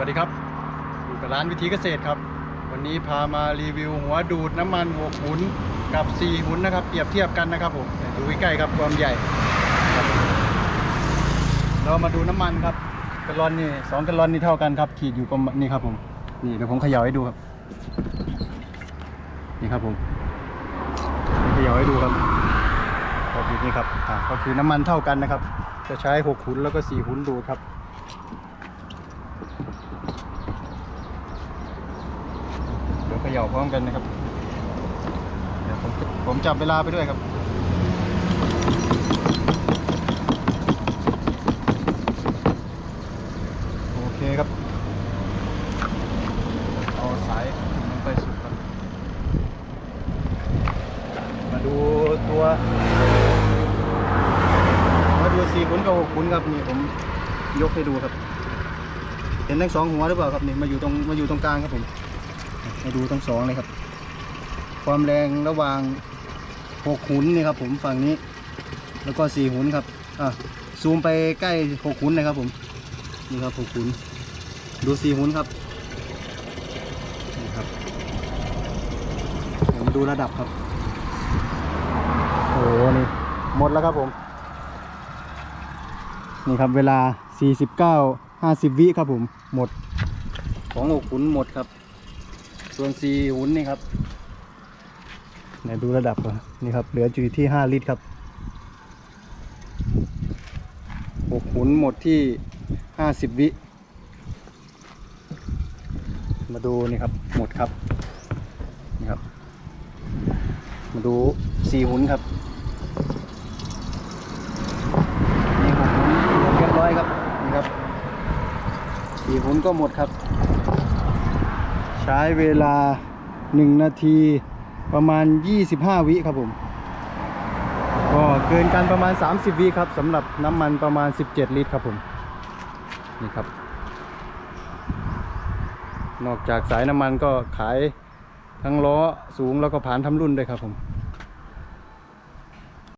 วัสดีครับ อยู่กับร้านวิธีเกษตรครับ วันนี้พามารีวิวหัวดูดน้ำมันหกหุนกับสี่หุนนะครับ เปรียบเทียบกันนะครับผมดูใกล้ๆครับความใหญ่ เรามาดูน้ำมันครับกะลอนนี่สองกะลอนนี่เท่ากันครับ ขีดอยู่ประมาณนี่ครับผมนี่เดี๋ยวผมเขย่าให้ดูครับ นี่ครับผมเขย่าให้ดูครับครับอยู่นี่ครับอ่าก็คือน้ำมันเท่ากันนะครับ จะใช้หกหุนแล้วก็สี่หุนดูครับ เดี๋ ยวเขย่าพร้อมกันนะครับเดี๋ยวผมผมจับเวลาไปด้วยครับโอเคครับเอาสายลงไปสุดครับมาดูตัวมาดูสี่ขุนกับหกขุนครับนี่ผมยกให้ดูครับเห็นทั้งสองหัวหรือเปล่าครับนี่มาอยู่ตรงมาอยู่ตรงกลางครับผม มาดูทั้งสองเลยครับ ความแรงระหว่างหกหุนนี่ครับผมฝั่งนี้ แล้วก็สี่หุนครับอะซูมไปใกล้หกหุนเลยครับผมนี่ครับหกหุนดูสี่หุนครับนี่ครับเดี๋ยวมาดูระดับครับโอ้โหนี่หมดแล้วครับผม นี่ครับเวลา 49 50 วิครับผมหมดของหกหุนหมดครับ ส่วนสี่หุนนี่ครับไหนดูระดับก่อนนี่ครับ เหลืออยู่ที่ห้าลิตรครับหกหุนหมดที่ห้าสิบวิ มาดูนี่ครับ หมดครับ นี่ครับ มาดูสี่หุนครับนี่หกหุนรวมเรียบร้อยครับ นี่ครับสี่หุนก็หมดครับ ใช้เวลา 1 นาทีประมาณ 25 วิครับผม ก็เกินกันประมาณ 30 วิครับสำหรับน้ำมันประมาณ 17 ลิตรครับผม นี่ครับ นอกจากสายน้ำมันก็ขายทั้งล้อสูงแล้วก็ผ่านทำรุ่นด้วยครับผม